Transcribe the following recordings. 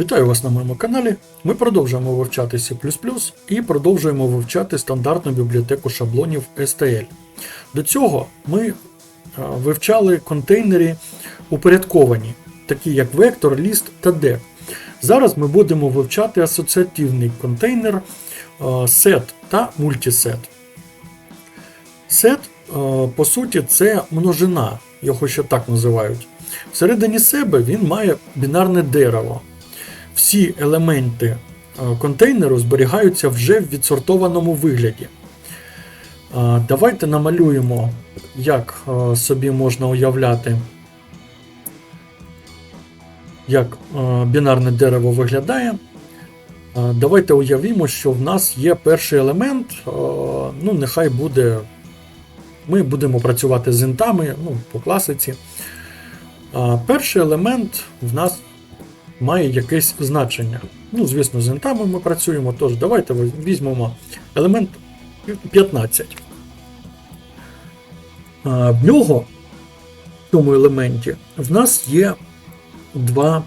Вітаю вас на моєму каналі. Ми продовжуємо вивчати C і продовжуємо вивчати стандартну бібліотеку шаблонів STL. До цього ми е, вивчали контейнери упорядковані, такі як вектор, ліст та dev. Зараз ми будемо вивчати асоціативний контейнер е, set та multiset. Set, е, по суті, це множина, його ще так називають. Всередині себе він має бінарне дерево. Всі елементи е, контейнеру зберігаються вже в відсортованому вигляді. Е, Давайте намалюємо, як е, собі можна уявляти, як бінарне дерево виглядає. Давайте уявімо, що в нас є перший елемент, ну, нехай буде. Ми будемо працювати з інтами ну, по класиці. Перший елемент в нас має якесь значення. Ну, звісно, з інтами ми працюємо, тож давайте візьмемо елемент 15. В нього, в цьому елементі, в нас є два,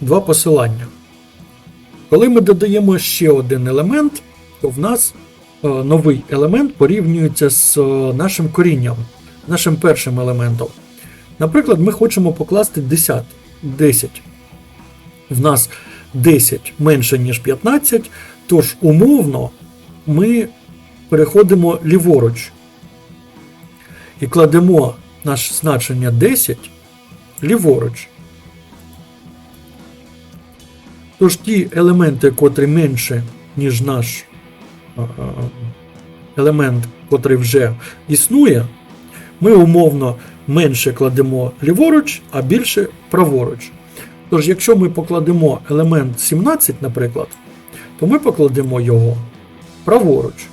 два посилання. Коли ми додаємо ще один елемент, то в нас е, новий елемент порівнюється з е, нашим корінням, нашим першим елементом. Наприклад, ми хочемо покласти 10. 10. В нас 10 менше, ніж 15, тож умовно ми переходимо ліворуч і кладемо наше значення 10 ліворуч. Тож ті елементи, котрі менше, ніж наш елемент, котрий вже існує, ми умовно менше кладемо ліворуч, а більше праворуч. Тож, якщо ми покладемо елемент 17, наприклад, то ми покладемо його праворуч.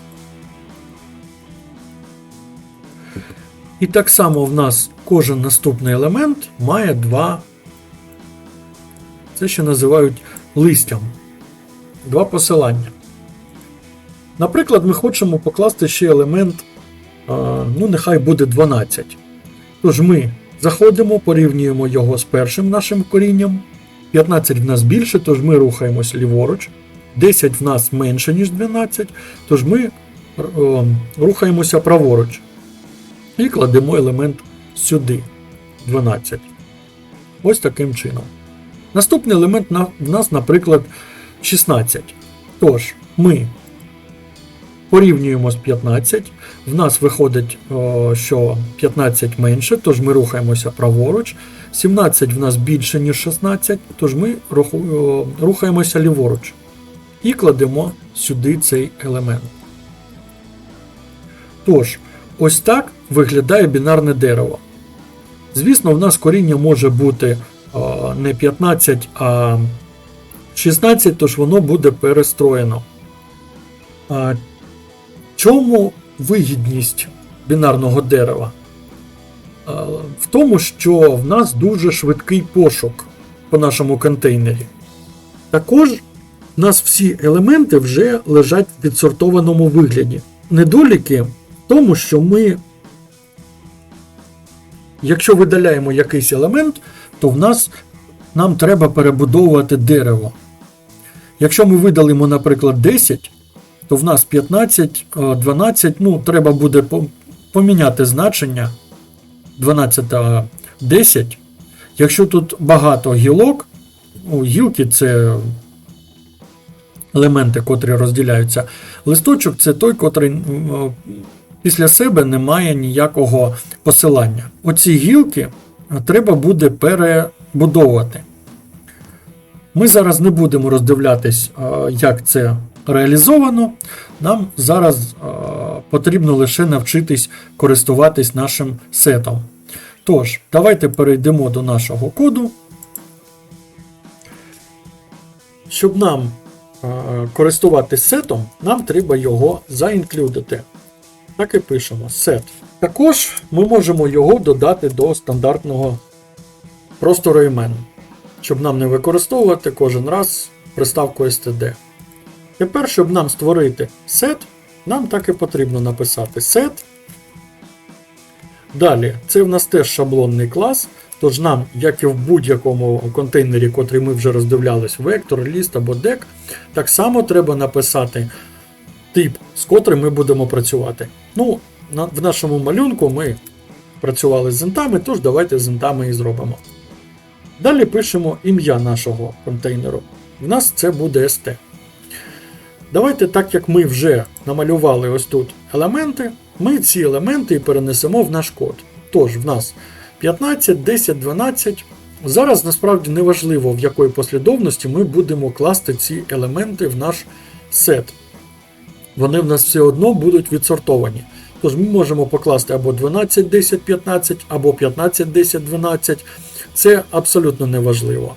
І так само в нас кожен наступний елемент має два, це ще називають листям, два посилання. Наприклад, ми хочемо покласти ще елемент, ну, нехай буде 12. Тож ми заходимо, порівнюємо його з першим нашим корінням. 15 в нас більше, тож ми рухаємось ліворуч. 10 в нас менше, ніж 12, тож ми о, рухаємося праворуч. І кладемо елемент сюди 12. Ось таким чином. Наступний елемент в нас, наприклад, 16. Тож, ми порівнюємо з 15. В нас виходить, що 15 менше, тож ми рухаємося праворуч. 17 в нас більше, ніж 16, тож ми рухаємося ліворуч. І кладемо сюди цей елемент. Тож, ось так виглядає бінарне дерево. Звісно, в нас коріння може бути не 15, а 16, тож воно буде перестроєно. Чому вигідність бінарного дерева? В тому, що в нас дуже швидкий пошук по нашому контейнері. Також в нас всі елементи вже лежать в відсортованому вигляді. Недоліки в тому, що ми, якщо видаляємо якийсь елемент, то в нас нам треба перебудовувати дерево. Якщо ми видалимо, наприклад, 10, то в нас 15, 12, ну, треба буде поміняти значення 12 та 10. Якщо тут багато гілок, ну, гілки це елементи, котрі розділяються. Листочок це той, котрий після себе не має ніякого посилання. Оці гілки треба буде перебудовувати. Ми зараз не будемо роздивлятись, як це реалізовано. Нам зараз потрібно лише навчитись користуватись нашим сетом. Тож, давайте перейдемо до нашого коду. Щоб нам користуватись сетом, нам треба його заінклюдити. Так і пишемо set. Також ми можемо його додати до стандартного простору імен щоб нам не використовувати кожен раз приставку std. Тепер, щоб нам створити set, нам так і потрібно написати set. Далі, це в нас теж шаблонний клас, Тож нам, як і в будь-якому контейнері, котрий ми вже роздивлялись, вектор, ліст або дек, так само треба написати тип, з котрим ми будемо працювати. Ну, в нашому малюнку ми працювали з інтами, тож давайте з інтами і зробимо. Далі пишемо ім'я нашого контейнеру. В нас це буде ST. Давайте, так як ми вже намалювали ось тут елементи, ми ці елементи і перенесемо в наш код. Тож, в нас 15, 10, 12. Зараз насправді не важливо, в якої послідовності ми будемо класти ці елементи в наш сет. Вони в нас все одно будуть відсортовані. Тож ми можемо покласти або 12, 10, 15, або 15, 10, 12. Це абсолютно не важливо.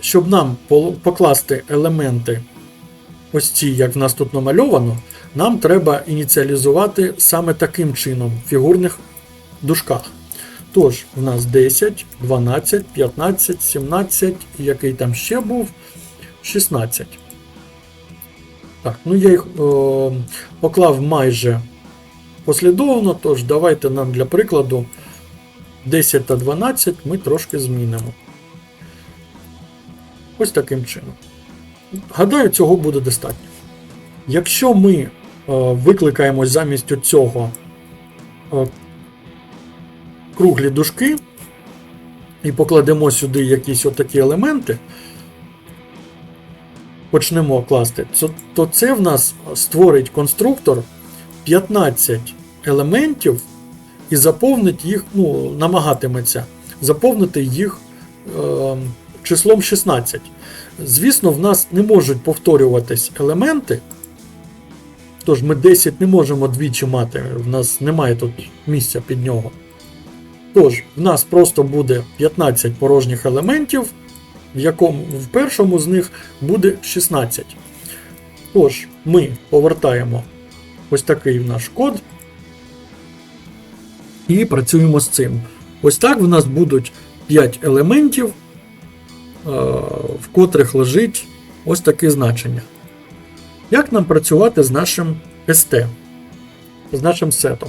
Щоб нам покласти елементи, ось ці, як в нас тут намальовано, нам треба ініціалізувати саме таким чином в фігурних дужках. Тож, в нас 10, 12, 15, 17, і який там ще був 16. Так, ну я їх о, поклав майже послідовно, тож давайте нам для прикладу 10 та 12 ми трошки змінимо. Ось таким чином. Гадаю, цього буде достатньо. Якщо ми е, викликаємо замість цього е, круглі дужки і покладемо сюди якісь отакі елементи, почнемо класти, то, це в нас створить конструктор 15 елементів і заповнить їх, ну, намагатиметься заповнити їх е, числом 16. Звісно, в нас не можуть повторюватись елементи. Тож ми 10 не можемо двічі мати, в нас немає тут місця під нього. Тож, в нас просто буде 15 порожніх елементів, в якому в першому з них буде 16. Тож, ми повертаємо ось такий наш код і працюємо з цим. Ось так в нас будуть 5 елементів, в котрих лежить ось таке значення. Як нам працювати з нашим ST, з нашим сетом?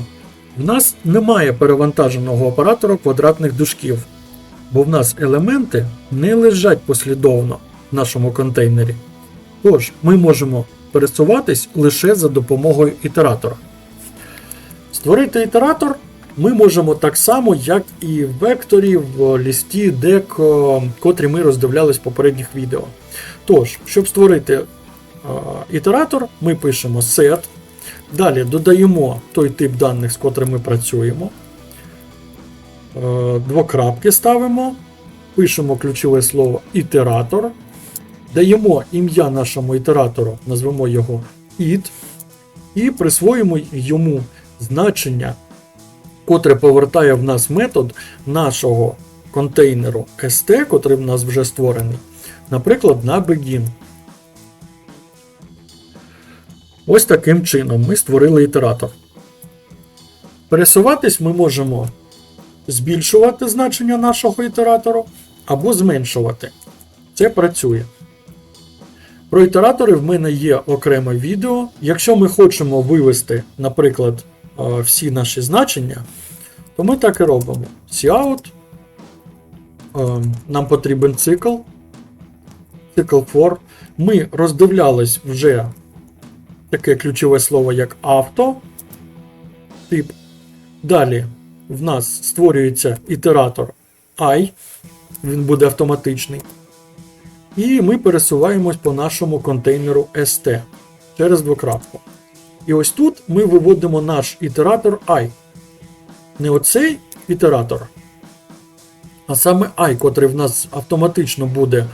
В нас немає перевантаженого оператора квадратних дужків, бо в нас елементи не лежать послідовно в нашому контейнері. Тож, ми можемо пересуватись лише за допомогою ітератора. Створити ітератор ми можемо так само, як і в векторі, в лісті, дек, котрі ми роздивлялись в попередніх відео. Тож, щоб створити е, ітератор, ми пишемо set. Далі додаємо той тип даних, з котрим ми працюємо. Е, Двокрапки ставимо, пишемо ключове слово ітератор. Даємо ім'я нашому ітератору, назвемо його id, і присвоїмо йому значення, котре повертає в нас метод нашого контейнеру ST, котрий в нас вже створений, наприклад, на begin. Ось таким чином ми створили ітератор. Пересуватись ми можемо збільшувати значення нашого ітератору або зменшувати. Це працює. Про ітератори в мене є окреме відео. Якщо ми хочемо вивести, наприклад, всі наші значення, то ми так і робимо. Cout. е, Нам потрібен цикл. Цикл for. Ми роздивлялись вже таке ключове слово, як авто. Тип. Далі в нас створюється ітератор I. Він буде автоматичний. І ми пересуваємось по нашому контейнеру ST через двокрапку. І ось тут ми виводимо наш ітератор I. Не оцей ітератор, а саме I, котрий в нас автоматично буде.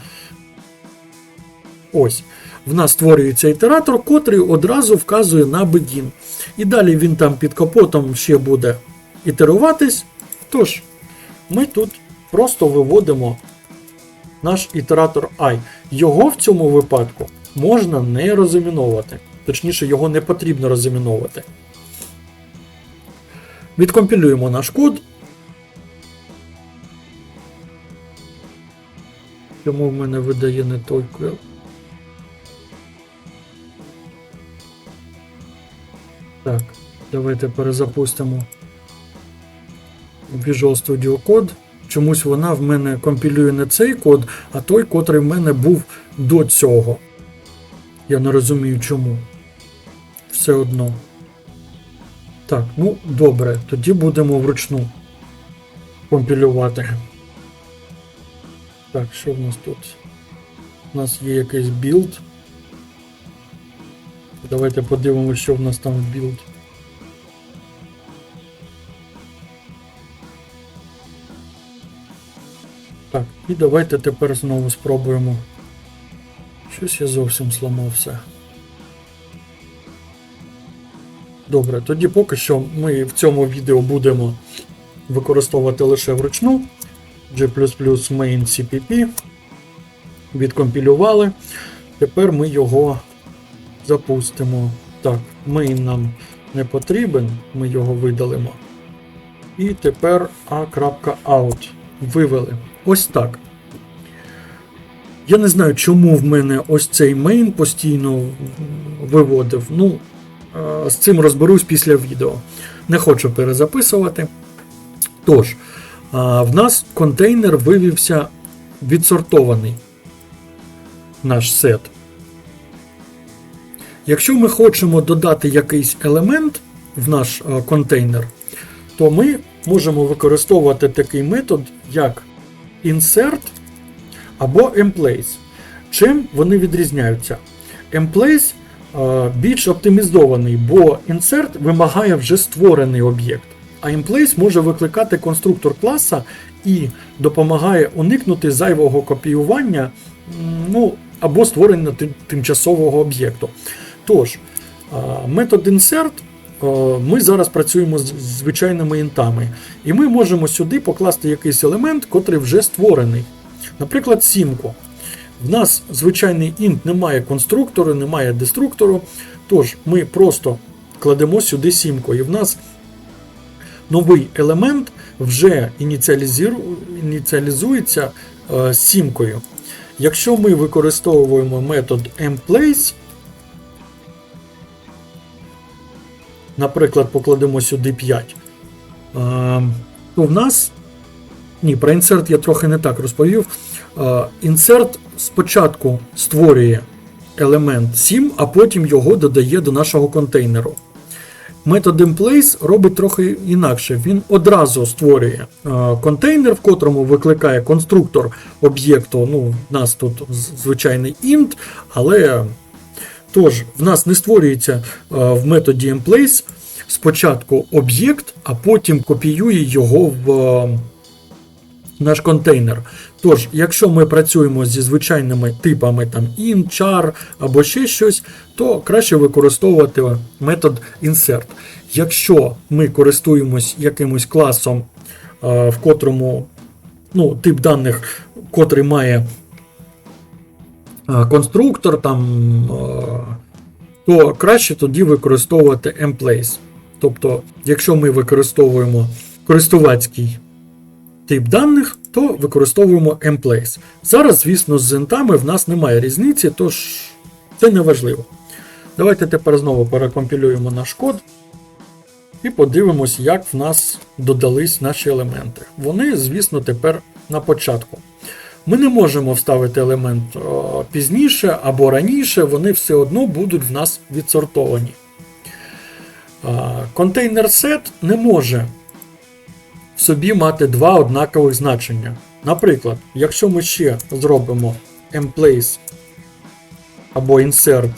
Ось. В нас створюється ітератор, котрий одразу вказує на begin. І далі він там під капотом ще буде ітеруватись. Тож, ми тут просто виводимо наш ітератор I. Його в цьому випадку можна не розаміновувати. Точніше, його не потрібно розаміновувати. Відкомпілюємо наш код. Чому в мене видає не той код? Так, давайте перезапустимо Visual Studio Code, чомусь вона в мене компілює не цей код, а той, котрий в мене був до цього. Я не розумію чому. Все одно. Так, ну добре, тоді будемо вручну компілювати. Так, що в нас тут? У нас є якийсь білд. Давайте подивимося, що в нас там в білд. Так, і давайте тепер знову спробуємо. Щось я зовсім зламав Добре, тоді поки що ми в цьому відео будемо використовувати лише вручну G main CPP. Відкомпілювали. Тепер ми його запустимо. Так, main нам не потрібен, ми його видалимо. І тепер a.out вивели. Ось так. Я не знаю, чому в мене ось цей main постійно виводив. Ну, з цим розберусь після відео. Не хочу перезаписувати. Тож, е, в нас контейнер вивівся відсортований наш сет. Якщо ми хочемо додати якийсь елемент в наш е, контейнер, то ми можемо використовувати такий метод, як insert або emplace. Чим вони відрізняються? Emplace е, більш оптимізований, бо insert вимагає вже створений об'єкт. А emplace може викликати конструктор класа і допомагає уникнути зайвого копіювання ну, або створення тимчасового об'єкту. Тож, е, метод insert е, ми зараз працюємо з звичайними інтами, і ми можемо сюди покласти якийсь елемент, котрий вже створений. Наприклад, сімку. В нас звичайний int немає конструктору, немає деструктору. Тож ми просто кладемо сюди сімку, і в нас новий елемент вже ініціалізується е, сімкою. Якщо ми використовуємо метод emplace, наприклад, покладемо сюди 5, е, то в нас. Ні, про insert я трохи не так розповів. Е, Insert спочатку створює елемент 7, а потім його додає до нашого контейнеру. Метод emplace робить трохи інакше. Він одразу створює е, контейнер, в котрому викликає конструктор об'єкту. Ну, в нас тут звичайний int, але тож в нас не створюється е, в методі emplace спочатку об'єкт, а потім копіює його в наш контейнер. Тож, якщо ми працюємо зі звичайними типами там int, char або ще щось, то краще використовувати метод insert. Якщо ми користуємось якимось класом, е, в котрому ну, тип даних, котрий має е, конструктор, там, е, то краще тоді використовувати emplace. Тобто, якщо ми використовуємо користувацький тип даних, то використовуємо emplace. Зараз, звісно, з ентами в нас немає різниці, тож це не важливо. Давайте тепер знову перекомпілюємо наш код і подивимось, як в нас додались наші елементи. Вони, звісно, тепер на початку. Ми не можемо вставити елемент пізніше або раніше, вони все одно будуть в нас відсортовані. Контейнер set не може собі мати два однакових значення. Наприклад, якщо ми ще зробимо emplace або insert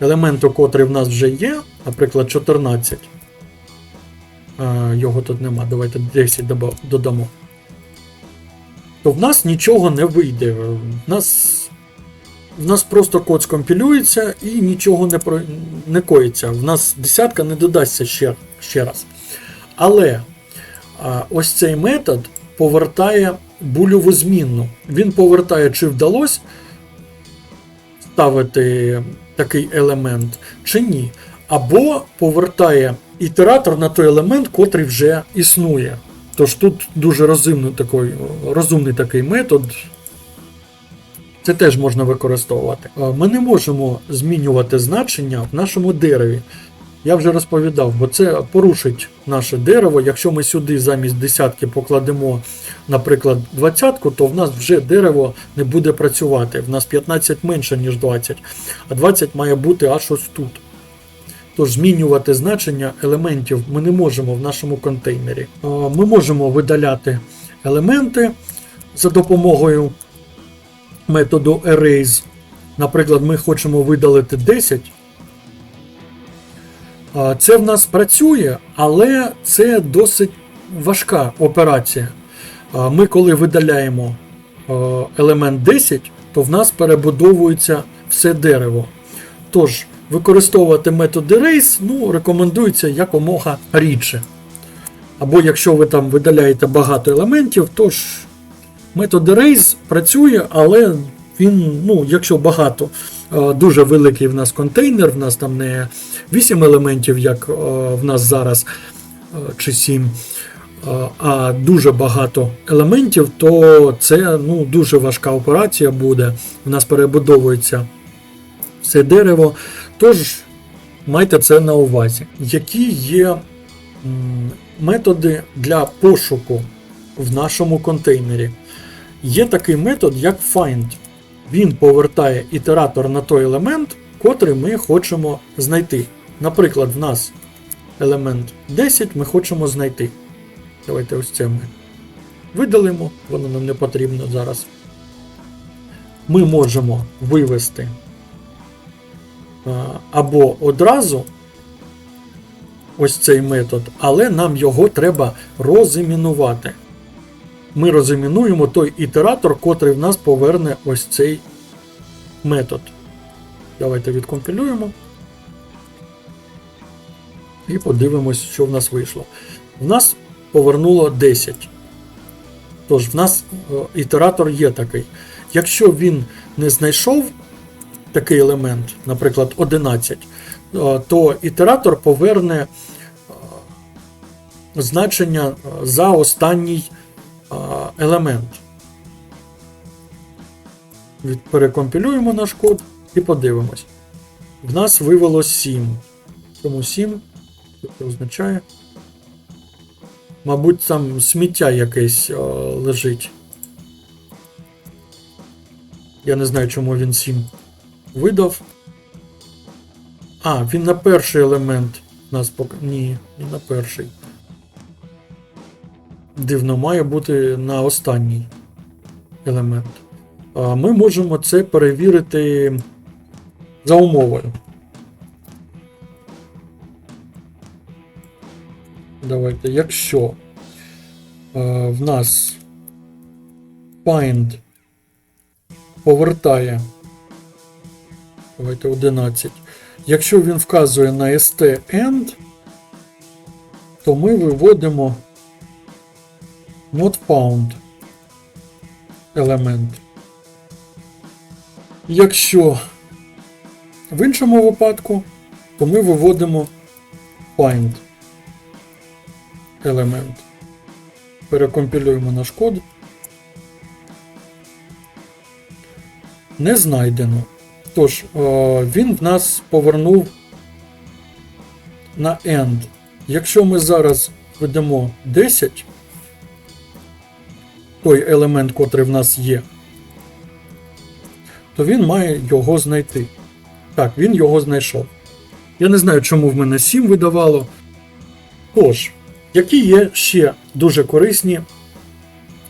елементу, котрий в нас вже є, наприклад, 14. Е, Його тут нема, давайте 10 додамо. То в нас нічого не вийде. В нас, в нас просто код скомпілюється і нічого не, про, не коїться. В нас десятка не додасться ще, ще раз. Але ось цей метод повертає бульову змінну. Він повертає, чи вдалося ставити такий елемент, чи ні. Або повертає ітератор на той елемент, котрий вже існує. Тож тут дуже розумний такий, розумний такий метод. Це теж можна використовувати. Ми не можемо змінювати значення в нашому дереві. Я вже розповідав, бо це порушить наше дерево. Якщо ми сюди замість десятки покладемо, наприклад, двадцятку, то в нас вже дерево не буде працювати. В нас 15 менше, ніж 20, а 20 має бути аж ось тут. Тож змінювати значення елементів ми не можемо в нашому контейнері. Ми можемо видаляти елементи за допомогою методу Erase. Наприклад, ми хочемо видалити 10. Це в нас працює, але це досить важка операція. Ми, коли видаляємо елемент 10, то в нас перебудовується все дерево. Тож, використовувати метод Erase ну, рекомендується якомога рідше. Або якщо ви там видаляєте багато елементів, то ж метод Erase працює, але він, ну, якщо багато, е, дуже великий в нас контейнер, в нас там не 8 елементів, як е, в нас зараз, е, чи 7, е, а дуже багато елементів, то це ну, дуже важка операція буде. В нас перебудовується все дерево. Тож майте це на увазі. Які є методи для пошуку в нашому контейнері? Є такий метод, як find. Він повертає ітератор на той елемент, котрий ми хочемо знайти. Наприклад, в нас елемент 10 ми хочемо знайти. Давайте ось це ми видалимо, воно нам не потрібно зараз. Ми можемо вивести або одразу ось цей метод, але нам його треба розімінувати. Ми розімінуємо той ітератор, котрий в нас поверне ось цей метод. Давайте відкомпілюємо. І подивимось, що в нас вийшло. В нас повернуло 10. Тож, в нас е, ітератор є такий. Якщо він не знайшов такий елемент, наприклад, 11, е, то ітератор поверне е, значення за останній елемент. Перекомпілюємо наш код і подивимось. В нас вивело 7. Чому 7? Що це означає? Мабуть, там сміття якесь е, лежить. Я не знаю, чому він 7 видав. А, він на перший елемент нас пок... Ні, не на перший. Дивно, має бути на останній елемент. Ми можемо це перевірити за умовою. Давайте, якщо в нас find повертає. Давайте 11. Якщо він вказує на st end, то ми виводимо not found елемент. Якщо в іншому випадку, то ми виводимо find елемент. Перекомпілюємо наш код. Не знайдено. Тож, е, він в нас повернув на end. Якщо ми зараз введемо 10, той елемент, котрий в нас є, то він має його знайти. Так, він його знайшов. Я не знаю, чому в мене 7 видавало. Тож, які є ще дуже корисні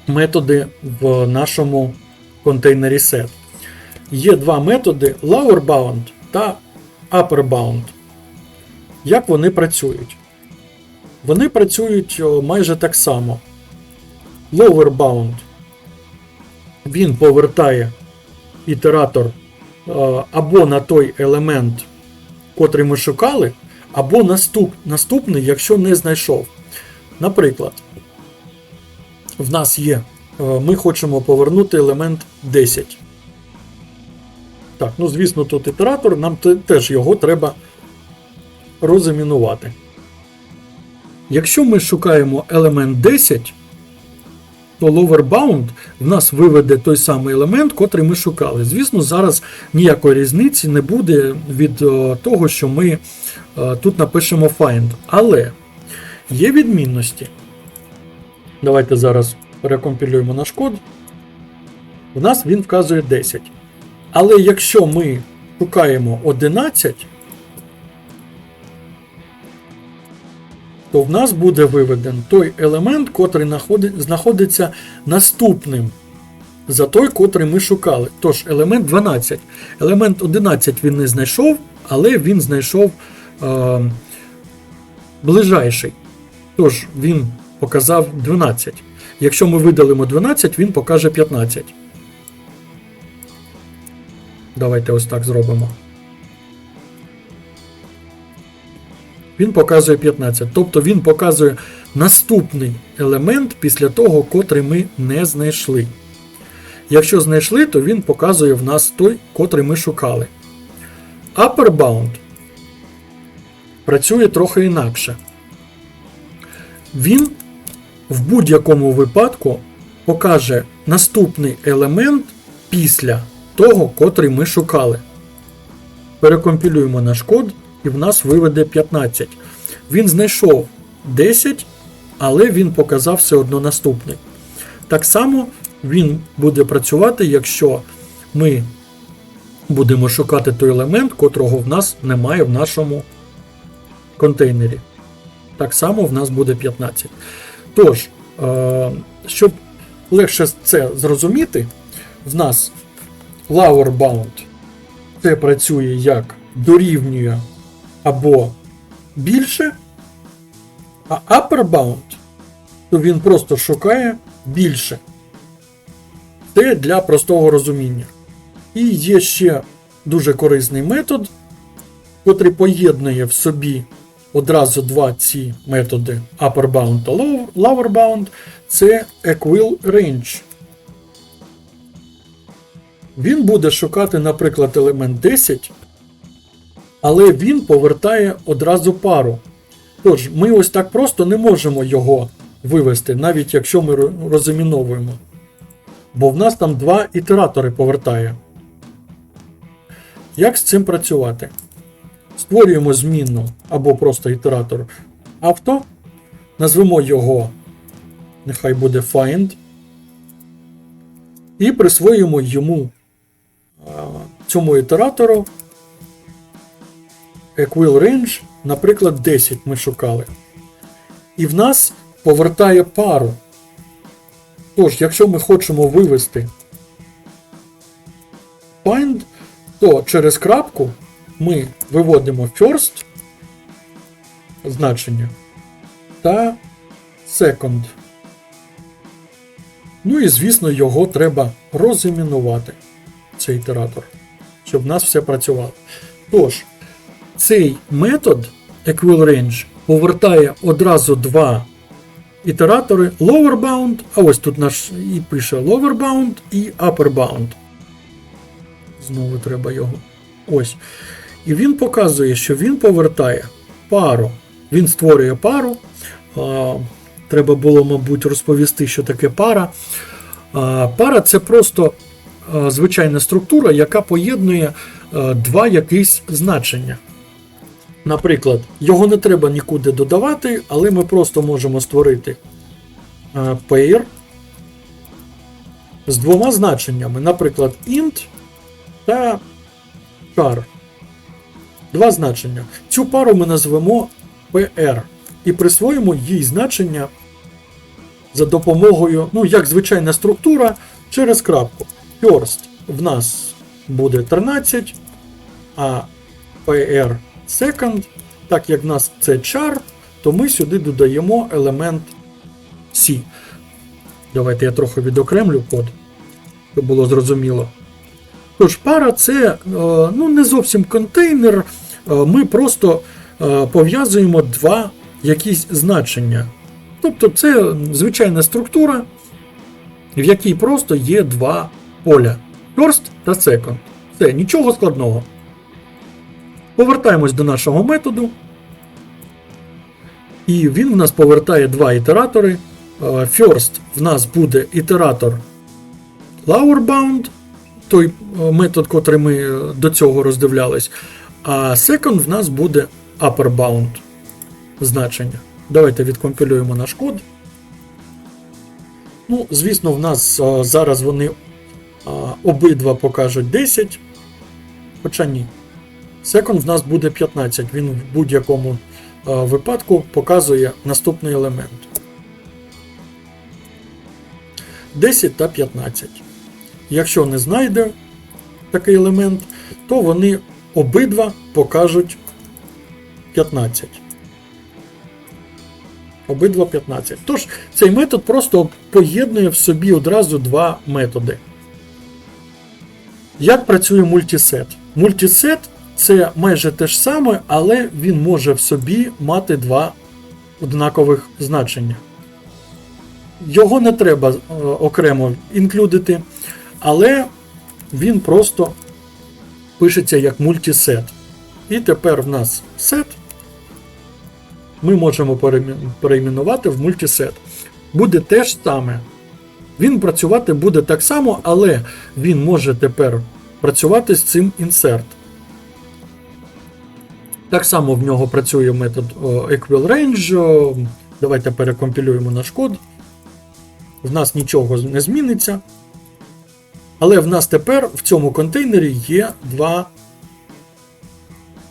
методи в нашому контейнері set? Є два методи lower bound та upper bound. Як вони працюють? Вони працюють майже так само. Lower bound він повертає ітератор е, або на той елемент, котрий ми шукали, або наступ, наступний, якщо не знайшов. Наприклад, в нас є, е, ми хочемо повернути елемент 10. Так, ну звісно, тут ітератор, нам теж його треба розамінувати. Якщо ми шукаємо елемент 10, то lower bound в нас виведе той самий елемент, котрий ми шукали. Звісно, зараз ніякої різниці не буде від е, того, що ми е, тут напишемо find. Але є відмінності. Давайте зараз перекомпілюємо наш код. У нас він вказує 10. Але якщо ми шукаємо 11, то в нас буде виведен той елемент, котрий знаходиться наступним за той, котрий ми шукали. Тож, елемент 12. Елемент 11 він не знайшов, але він знайшов е, ближайший. Тож він показав 12. Якщо ми видалимо 12, він покаже 15. Давайте ось так зробимо. Він показує 15. Тобто він показує наступний елемент після того, котрий ми не знайшли. Якщо знайшли, то він показує в нас той, котрий ми шукали. Upper bound працює трохи інакше. Він в будь-якому випадку покаже наступний елемент після того, котрий ми шукали. Перекомпілюємо наш код, і в нас виведе 15. Він знайшов 10, але він показав все одно наступний. Так само він буде працювати, якщо ми будемо шукати той елемент, котрого в нас немає в нашому контейнері. Так само в нас буде 15. Тож, е, щоб легше це зрозуміти, в нас lower bound це працює як дорівнює або більше, а upper bound, то він просто шукає більше. Це для простого розуміння. І є ще дуже корисний метод, котрий поєднує в собі одразу два ці методи upper bound та lower- bound. Це equal range. Він буде шукати, наприклад, елемент 10, але він повертає одразу пару. Тож, ми ось так просто не можемо його вивести, навіть якщо ми ро- розіміновуємо. Бо в нас там два ітератори повертає. Як з цим працювати? Створюємо змінну або просто ітератор авто. Назвемо його, нехай буде find. І присвоїмо йому цьому ітератору equal range, наприклад, 10 ми шукали. І в нас повертає пару. Тож, якщо ми хочемо вивести find, то через крапку ми виводимо first значення та second. Ну і звісно, його треба розімінувати, цей ітератор, щоб в нас все працювало. Тож, цей метод equalRange повертає одразу два ітератори lower bound, а ось тут наш і пише lower bound і upper bound. Знову треба його. Ось. І він показує, що він повертає пару. Він створює пару. А, треба було, мабуть, розповісти, що таке пара. А, пара це просто звичайна структура, яка поєднує два якісь значення. Наприклад, його не треба нікуди додавати, але ми просто можемо створити pair з двома значеннями, наприклад, int та char. Два значення. Цю пару ми назвемо PR і присвоїмо їй значення за допомогою, ну, як звичайна структура, через крапку. First в нас буде 13, а PR second, так як в нас це char, то ми сюди додаємо елемент C. Давайте я трохи відокремлю код, щоб було зрозуміло. Тож, пара це е, ну, не зовсім контейнер. е, Ми просто е, пов'язуємо два якісь значення. Тобто це звичайна структура, в якій просто є два поля: first та second. Все, нічого складного. Повертаємось до нашого методу. І він в нас повертає два ітератори е, first в нас буде ітератор lowerbound, той е, метод, котрий ми е, до цього роздивлялись, а second в нас буде upperbound значення. Давайте відкомпілюємо наш код. Ну, звісно, в нас зараз вони обидва покажуть 10. Хоча ні. Second в нас буде 15. Він в будь-якому випадку показує наступний елемент. 10 та 15. Якщо не знайде такий елемент, то вони обидва покажуть 15. Обидва 15. Тож цей метод просто поєднує в собі одразу два методи. Як працює мультисет? Мультисет це майже те ж саме, але він може в собі мати два однакових значення. Його не треба е, окремо інклюдити, але він просто пишеться як мультисет. І тепер в нас сет ми можемо переймен- перейменувати в мультисет. Буде те ж саме. Він працювати буде так само, але він може тепер працювати з цим insert. Так само в нього працює метод equalRange. Давайте перекомпілюємо наш код. В нас нічого не зміниться. Але в нас тепер в цьому контейнері є два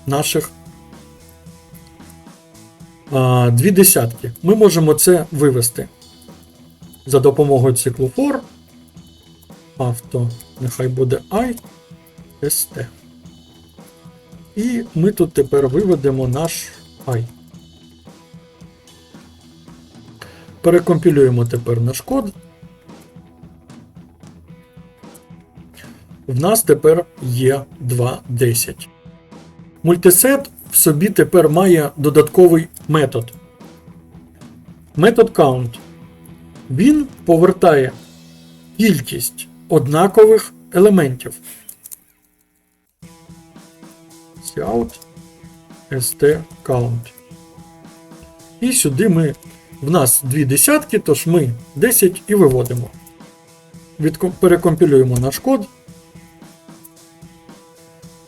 наших а, дві десятки. Ми можемо це вивести за допомогою циклу for. Авто, нехай буде I, ST. І ми тут тепер виведемо наш I. Перекомпілюємо тепер наш код. В нас тепер є 2.10. Мультисет в собі тепер має додатковий метод. Метод count. Він повертає кількість однакових елементів. Cout st. І сюди ми. В нас дві десятки, тож ми 10 і виводимо. Відком- Перекомпілюємо наш код.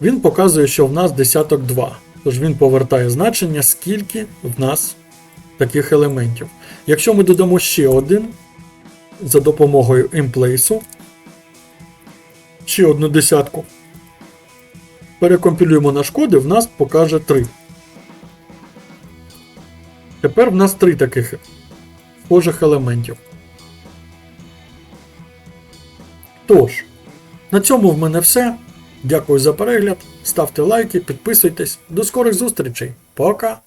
Він показує, що в нас десяток 2. Тож він повертає значення, скільки в нас таких елементів. Якщо ми додамо ще один за допомогою implace, ще одну десятку, перекомпілюємо наш код і в нас покаже 3. Тепер в нас три таких схожих елементів. Тож, на цьому в мене все. Дякую за перегляд. Ставте лайки, підписуйтесь. До скорих зустрічей. Пока!